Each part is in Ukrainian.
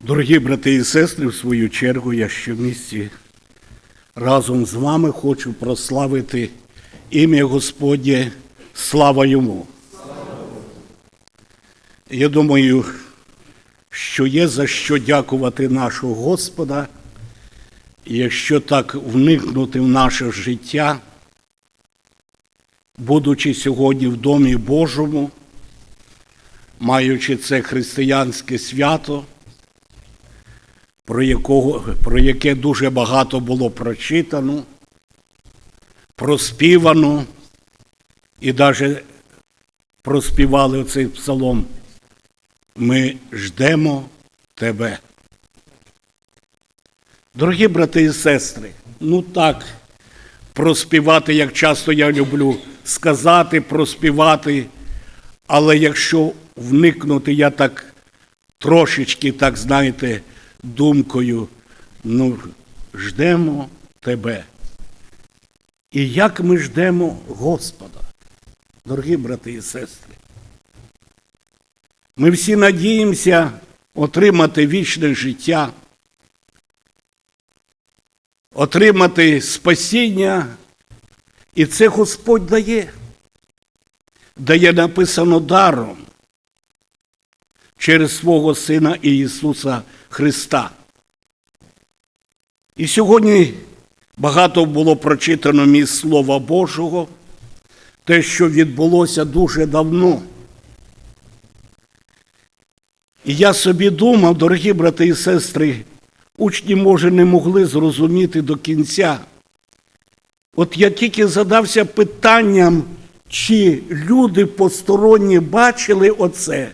Дорогі брати і сестри, в свою чергу я щомісті разом з вами хочу прославити ім'я Господнє, слава йому. Я думаю, що є за що дякувати нашого Господа, якщо так вникнути в наше життя, будучи сьогодні в Домі Божому, маючи це християнське свято, про, якого, про яке дуже багато було прочитано, проспівано і навіть проспівали цей псалом. Ми ждемо тебе. Дорогі брати і сестри, ну так, проспівати, як часто я люблю сказати, проспівати, але якщо вникнути, я так трошечки, так знаєте, думкою, ну, ждемо тебе. І як ми ждемо Господа, дорогі брати і сестри. Ми всі надіємося отримати вічне життя, отримати спасіння, і це Господь дає. Дає написано даром через свого Сина Ісуса Христа. І сьогодні багато було прочитано місць Слова Божого, те, що відбулося дуже давно. І я собі думав, дорогі брати і сестри, учні, може, не могли зрозуміти до кінця. От я тільки задався питанням, чи люди посторонні бачили оце,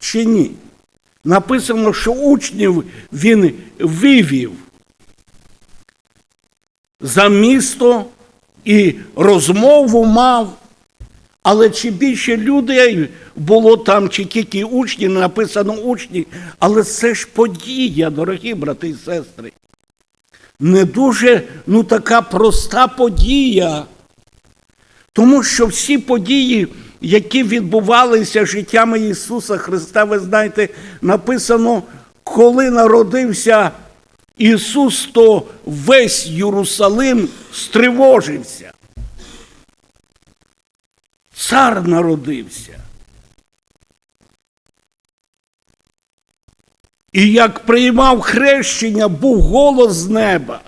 чи ні. Написано, що учнів він вивів за місто і розмову мав. Але чи більше людей було там, чи тільки учні, не написано учні, але це ж подія, дорогі брати і сестри. Не дуже ну, така проста подія. Тому що всі події, які відбувалися життями Ісуса Христа, ви знаєте, написано, коли народився Ісус, то весь Єрусалим стривожився. Цар народився. І як приймав хрещення, був голос з неба.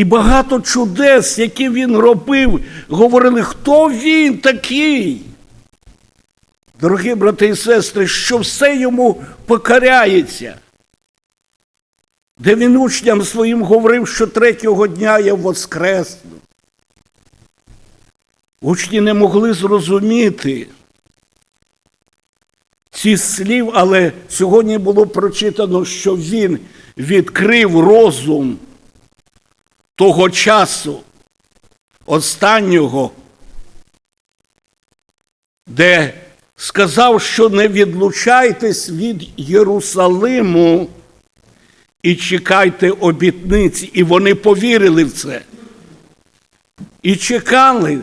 І багато чудес, які він робив, говорили, хто він такий. Дорогі брати і сестри, що все йому покаряється. Де він учням своїм говорив, що третього дня я воскресну. Учні не могли зрозуміти ці слів, але сьогодні було прочитано, що він відкрив розум того часу останнього, де сказав, що не відлучайтесь від Єрусалиму і чекайте обітниці. І вони повірили в це. І чекали.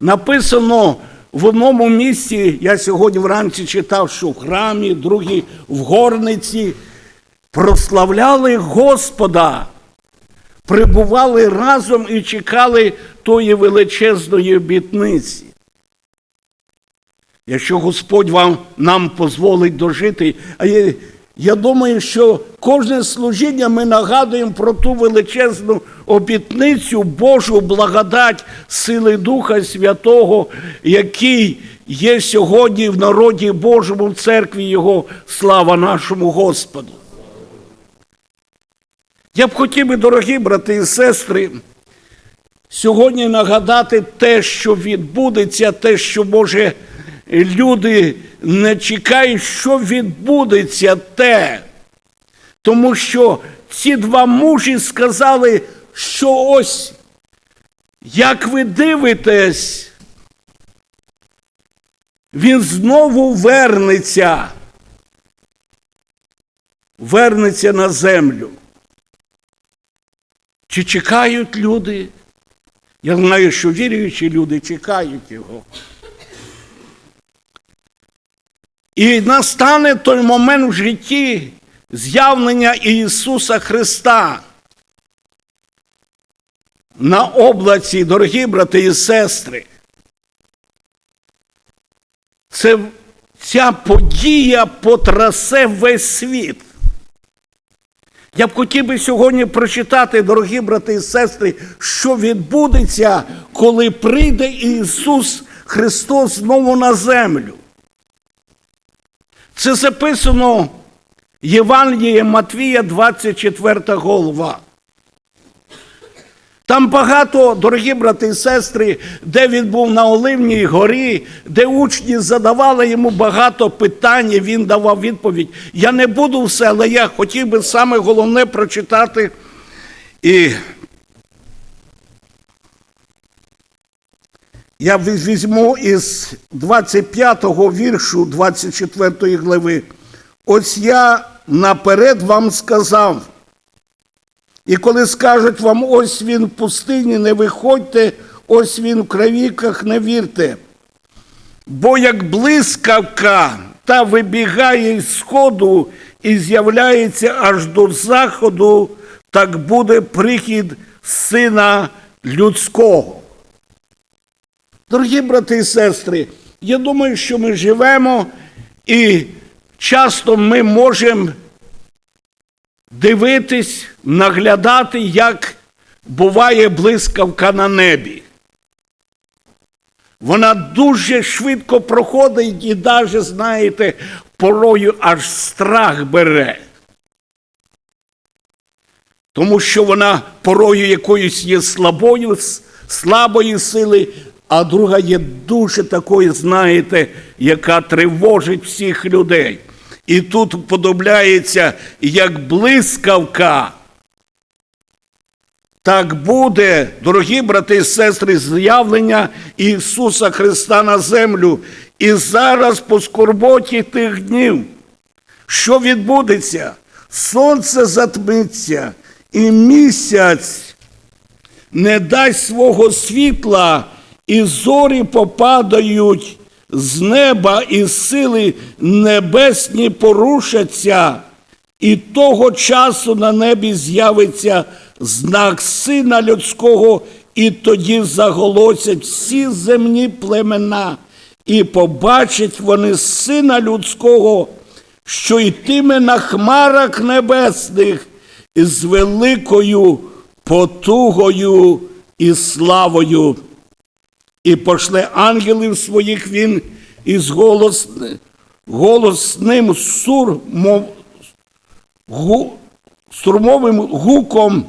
Написано в одному місці, я сьогодні вранці читав, що в храмі, другі в горниці, прославляли Господа, прибували разом і чекали тої величезної обітниці. Якщо Господь вам нам дозволить дожити, а я, я думаю, що кожне служіння ми нагадуємо про ту величезну обітницю Божу благодать сили Духа Святого, який є сьогодні в народі Божому, в церкві Його, слава нашому Господу. Я б хотів би, дорогі брати і сестри, сьогодні нагадати те, що відбудеться, те, що може люди не чекають, що відбудеться те. Тому що ці два мужі сказали, що ось, як ви дивитесь, він знову вернеться, вернеться на землю. Чи чекають люди? Я знаю, що віруючі люди чекають його. І настане той момент в житті з'явлення Ісуса Христа. На облаці, дорогі брати і сестри. Це ця подія потрасе весь світ. Я б хотів би сьогодні прочитати, дорогі брати і сестри, що відбудеться, коли прийде Ісус Христос знову на землю. Це записано Євангеліє Матвія, 24 голова. Там багато, дорогі брати і сестри, де він був на Оливній горі, де учні задавали йому багато питань, і він давав відповідь. Я не буду все, але я хотів би саме головне прочитати. І я візьму із 25-го віршу 24 глави. Ось я наперед вам сказав. І коли скажуть вам, ось він в пустині, не виходьте, ось він в кравіках, не вірте. Бо як блискавка та вибігає з сходу і з'являється аж до заходу, так буде прихід сина людського. Дорогі брати і сестри, я думаю, що ми живемо і часто ми можемо дивитись, наглядати, як буває блискавка на небі. Вона дуже швидко проходить і навіть, знаєте, порою аж страх бере. Тому що вона порою якоюсь є слабою, слабої сили, а друга є дуже такою, знаєте, яка тривожить всіх людей. І тут подобляється, як блискавка. Так буде, дорогі брати і сестри, з'явлення Ісуса Христа на землю. І зараз по скорботі тих днів, що відбудеться? Сонце затмиться, і місяць не дасть свого світла, і зорі попадають з неба, і сили небесні порушаться, і того часу на небі з'явиться знак Сина Людського, і тоді заголосять всі земні племена, і побачать вони Сина Людського, що йтиме на хмарах небесних з великою потугою і славою. І пошле ангелів своїх він із голос, голосним сур, гу, сурмовим гуком,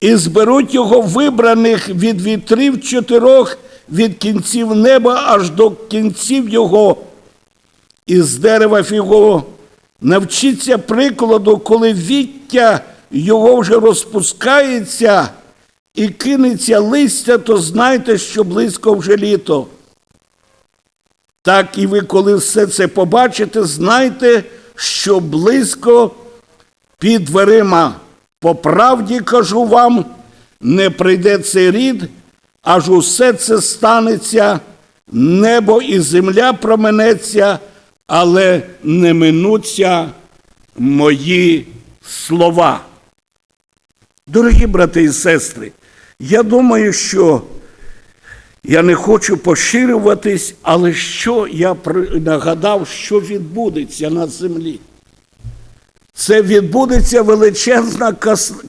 і зберуть його вибраних від вітрів чотирьох від кінців неба аж до кінців його. Із дерева фіго навчіться прикладу, коли віття його вже розпускається і кинеться листя, то знайте, що близько вже літо. Так і ви, коли все це побачите, знайте, що близько під дверима. По правді кажу вам, не прийде цей рід, аж усе це станеться, небо і земля променеться, але не минуться мої слова. Дорогі брати і сестри, я думаю, що я не хочу поширюватись, але що я нагадав, що відбудеться на землі. Це відбудеться величезна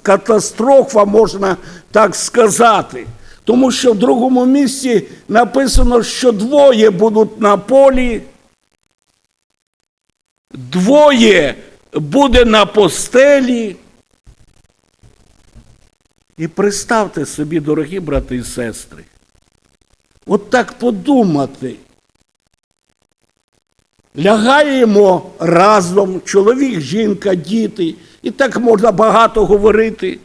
катастрофа, можна так сказати. Тому що в другому місці написано, що двоє будуть на полі, двоє буде на постелі. І представте собі, дорогі брати і сестри, от так подумати. Лягаємо разом, чоловік, жінка, діти, і так можна багато говорити.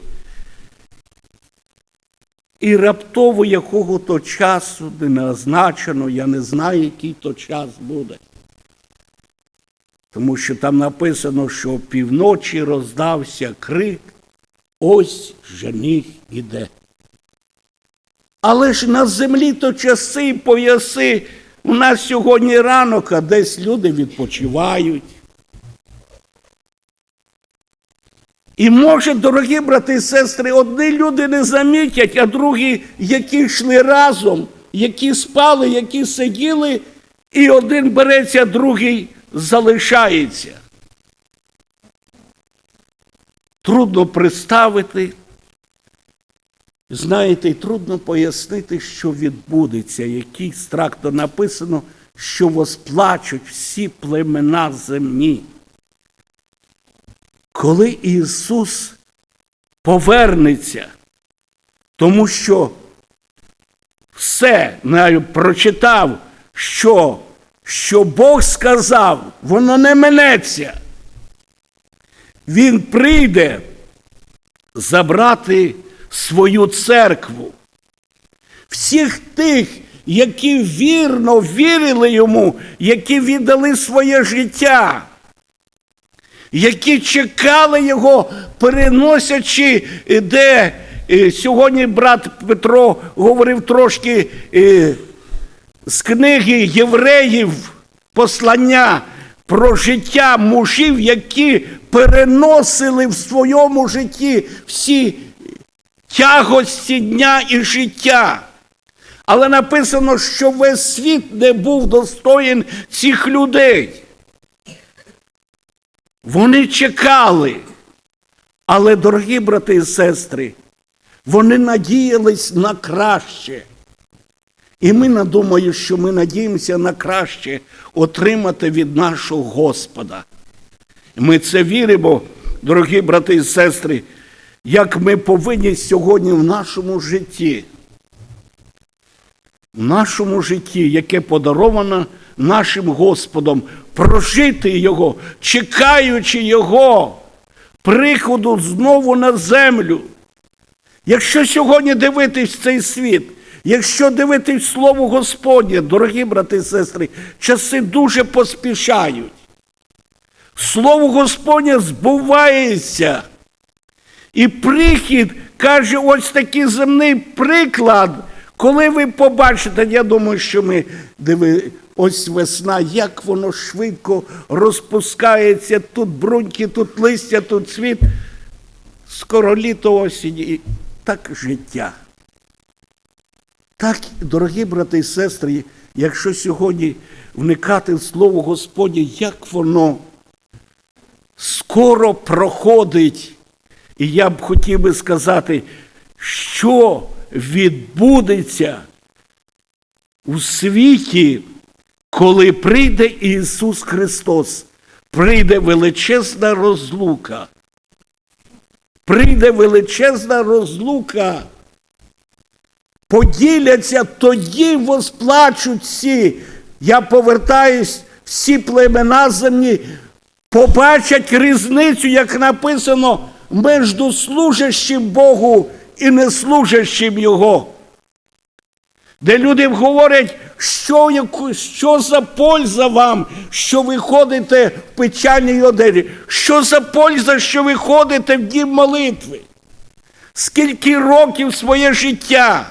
І раптово якого то часу не назначено, я не знаю, який то час буде. Тому що там написано, що півночі роздався крик, ось жених іде. Але ж на землі то часи й пояси у нас сьогодні ранок, а десь люди відпочивають. І може, дорогі брати і сестри, одні люди не замітять, а другі, які йшли разом, які спали, які сиділи, і один береться, другий залишається. Трудно представити, знаєте, і трудно пояснити, що відбудеться, який страх то написано, що восплачуть всі племена земні. Коли Ісус повернеться, тому що все прочитав, що, що Бог сказав, воно не минеться. Він прийде забрати свою церкву. Всіх тих, які вірно вірили йому, які віддали своє життя, які чекали його, переносячи, е, де е, сьогодні брат Петро говорив трошки е, з книги євреїв послання про життя мужів, які переносили в своєму житті всі тягості дня і життя. Але написано, що весь світ не був достоїн цих людей. Вони чекали. Але, дорогі брати і сестри, вони надіялись на краще. І ми надумаю, що ми надіємося на краще отримати від нашого Господа. Ми це віримо, дорогі брати і сестри, як ми повинні сьогодні в нашому житті, в нашому житті, яке подаровано нашим Господом, прожити Його, чекаючи Його приходу знову на землю. Якщо сьогодні дивитись цей світ, якщо дивитись Слово Господнє, дорогі брати і сестри, часи дуже поспішають. Слово Господнє збувається. І прихід каже, ось такий земний приклад. Коли ви побачите, я думаю, що ми диви, ось весна, як воно швидко розпускається, тут бруньки, тут листя, тут цвіт. Скоро літо осінь, і так життя. Так, дорогі брати і сестри, якщо сьогодні вникати в Слово Господнє, як воно скоро проходить. І я б хотів би сказати, що відбудеться у світі, коли прийде Ісус Христос, прийде величезна розлука. Прийде величезна розлука. Поділяться, тоді восплачуть всі. Я повертаюсь, всі племена земні побачать різницю, як написано, між служащим Богу і неслужащим Його. Де люди говорять, що, що за польза вам, що ви ходите в печальній одежі? Що за польза, що ви ходите в дім молитви? Скільки років своє життя?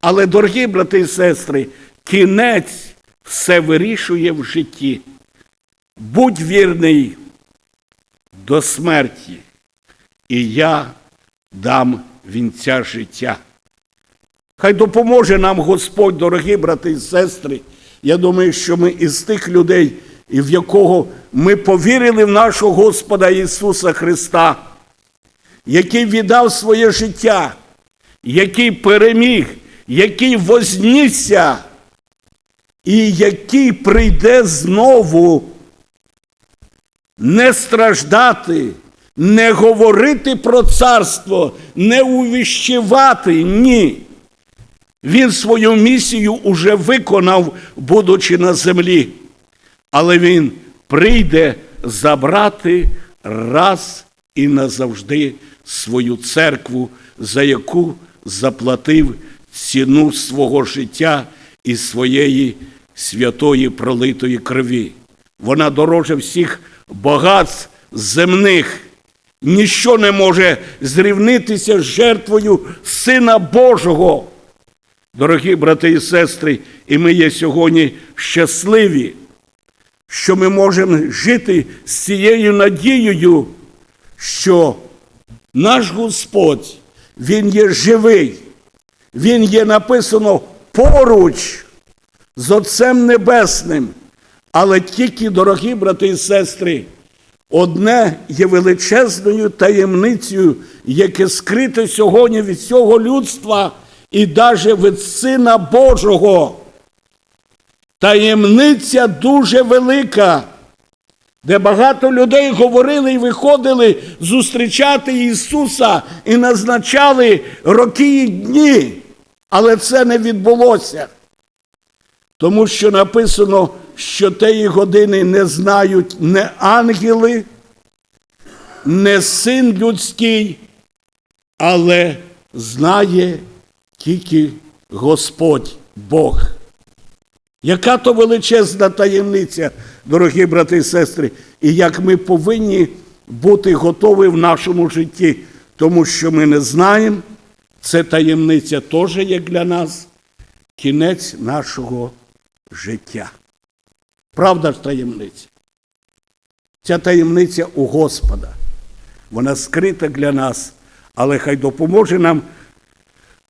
Але, дорогі брати і сестри, кінець все вирішує в житті. Будь вірний до смерті, і я дам вінця життя. Хай допоможе нам Господь, дорогі брати і сестри. Я думаю, що ми із тих людей, і в якого ми повірили в нашого Господа Ісуса Христа, який віддав своє життя, який переміг, який вознісся, і який прийде знову не страждати, не говорити про царство, не увіщувати. Ні. Він свою місію уже виконав, будучи на землі. Але він прийде забрати раз і назавжди свою церкву, за яку заплатив ціну свого життя і своєї святої пролитої крові. Вона дороже всіх багатств земних. Ніщо не може зрівнитися з жертвою Сина Божого. Дорогі брати і сестри, і ми є сьогодні щасливі, що ми можемо жити з цією надією, що наш Господь, Він є живий, Він є написано поруч з Отцем Небесним. Але тільки, дорогі брати і сестри, одне є величезною таємницею, яке скрите сьогодні від всього людства і навіть від Сина Божого. Таємниця дуже велика, де багато людей говорили і виходили зустрічати Ісуса і назначали роки і дні, але це не відбулося. Тому що написано, що тієї години не знають не ангели, не син людський, але знає тільки Господь Бог. Яка то величезна таємниця, дорогі брати і сестри, і як ми повинні бути готові в нашому житті, тому що ми не знаємо, це таємниця теж є для нас кінець нашого життя. Правда ж таємниця? Ця таємниця у Господа. Вона скрита для нас, але хай допоможе нам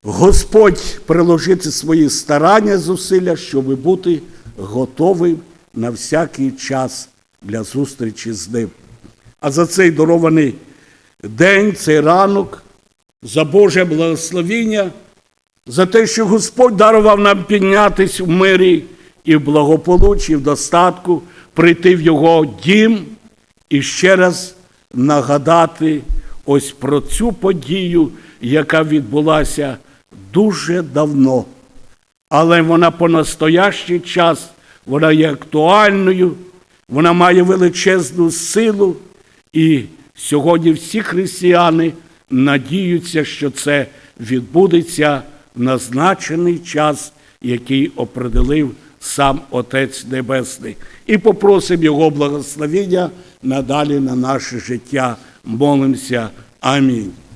Господь приложити свої старання, зусилля, щоб бути готовим на всякий час для зустрічі з ним. А за цей дарований день, цей ранок, за Боже благословіння, за те, що Господь дарував нам піднятись в мирі і в благополуччі, і в достатку, прийти в Його дім і ще раз нагадати ось про цю подію, яка відбулася дуже давно. Але вона по настоящий час, вона є актуальною, вона має величезну силу, і сьогодні всі християни надіються, що це відбудеться в назначений час, який определив сам Отець Небесний. І попросимо Його благословення надалі на наше життя. Молимося. Амінь.